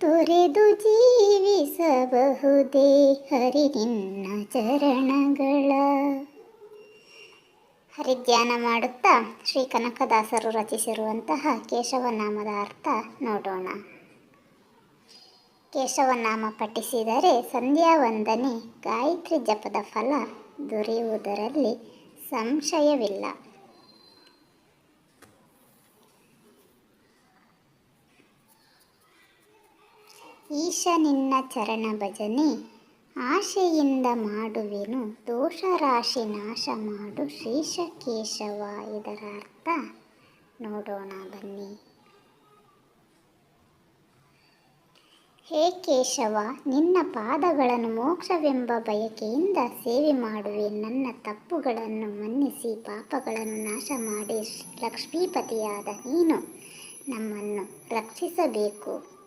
ತೊರೆದು ಜೀವಿಸಬಹುದೇ? ಹರಿ, ನಿನ್ನ ಚರಣಗಳ. ಹರಿಧ್ಯಾನ ಮಾಡುತ್ತಾ ಶ್ರೀ ಕನಕದಾಸರು ರಚಿಸಿರುವಂತಹ ಕೇಶವನಾಮದ ಅರ್ಥ ನೋಡೋಣ. ಕೇಶವನಾಮ ಪಠಿಸಿದರೆ ಸಂಧ್ಯಾ ವಂದನೆ ಗಾಯತ್ರಿ ಜಪದ ಫಲ ದೊರೆಯುವುದರಲ್ಲಿ ಸಂಶಯವಿಲ್ಲ. ಈಶ ನಿನ್ನ ಚರಣ ಭಜನೆ. ಆಶೆಯಿಂದ ಮಾಡುವೆನು ದೋಷ ರಾಶಿ ನಾಶ ಮಾಡು. ಶ್ರೀಶ ಕೇಶವ ಇದರ ಅರ್ಥ ನೋಡೋಣ ಬನ್ನಿ. ಹೇ ಕೇಶವ, ನಿನ್ನ ಪಾದಗಳನ್ನು ಮೋಕ್ಷವೆಂಬ ಬಯಕೆಯಿಂದ ಸೇವೆ ಮಾಡುವೆ. ನನ್ನ ತಪ್ಪುಗಳನ್ನು ಮನ್ನಿಸಿ, ಪಾಪಗಳನ್ನು ನಾಶ ಮಾಡಿ. ಲಕ್ಷ್ಮೀಪತಿಯಾದ ನೀನು ನಮ್ಮನ್ನು ರಕ್ಷಿಸಬೇಕು.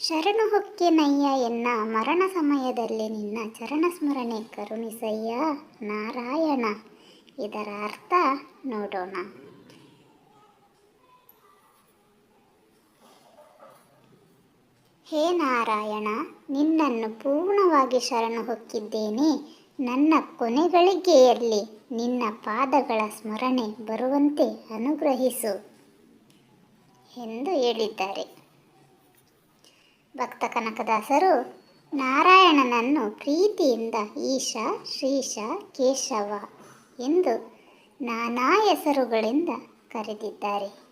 ಶರಣು ಹೊಕ್ಕೆನಯ್ಯ ಎನ್ನ ಮರಣ ಸಮಯದಲ್ಲಿ ನಿನ್ನ ಚರಣ ಸ್ಮರಣೆ ಕರುಣಿಸಯ್ಯ ನಾರಾಯಣ. ಇದರ ಅರ್ಥ ನೋಡೋಣ. ಹೇ ನಾರಾಯಣ, ನಿನ್ನನ್ನು ಪೂರ್ಣವಾಗಿ ಶರಣು ಹೊಕ್ಕಿದ್ದೇನೆ. ನನ್ನ ಕೊನೆಗಳಿಗೆಯಲ್ಲಿ ನಿನ್ನ ಪಾದಗಳ ಸ್ಮರಣೆ ಬರುವಂತೆ ಅನುಗ್ರಹಿಸು ಎಂದು ಹೇಳಿದ್ದಾರೆ. ಭಕ್ತ ಕನಕದಾಸರು, ನಾರಾಯಣನನ್ನು ಪ್ರೀತಿಯಿಂದ ಈಶ, ಶ್ರೀಶ, ಕೇಶವ ಎಂದು ನಾನಾ ಹೆಸರುಗಳಿಂದ ಕರೆದಿದ್ದಾರೆ.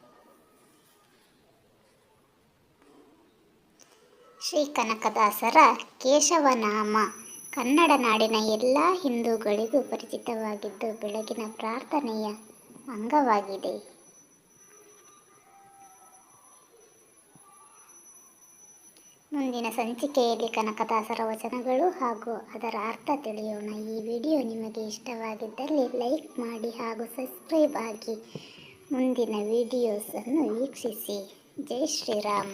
ಶ್ರೀ ಕನಕದಾಸರ ಕೇಶವನಾಮ ಕನ್ನಡ ನಾಡಿನ ಎಲ್ಲ ಹಿಂದೂಗಳಿಗೂ ಪರಿಚಿತವಾಗಿದ್ದು, ಬೆಳಗಿನ ಪ್ರಾರ್ಥನೆಯ ಅಂಗವಾಗಿದೆ. ಮುಂದಿನ ಸಂಚಿಕೆಯಲ್ಲಿ ಕನಕದಾಸರ ವಚನಗಳು ಹಾಗೂ ಅದರ ಅರ್ಥ ತಿಳಿಯೋಣ. ಈ ವಿಡಿಯೋ ನಿಮಗೆ ಇಷ್ಟವಾಗಿದ್ದಲ್ಲಿ ಲೈಕ್ ಮಾಡಿ ಹಾಗೂ ಸಬ್ಸ್ಕ್ರೈಬ್ ಆಗಿ. ಮುಂದಿನ ವಿಡಿಯೋಸನ್ನು ವೀಕ್ಷಿಸಿ. ಜೈ ಶ್ರೀರಾಮ್.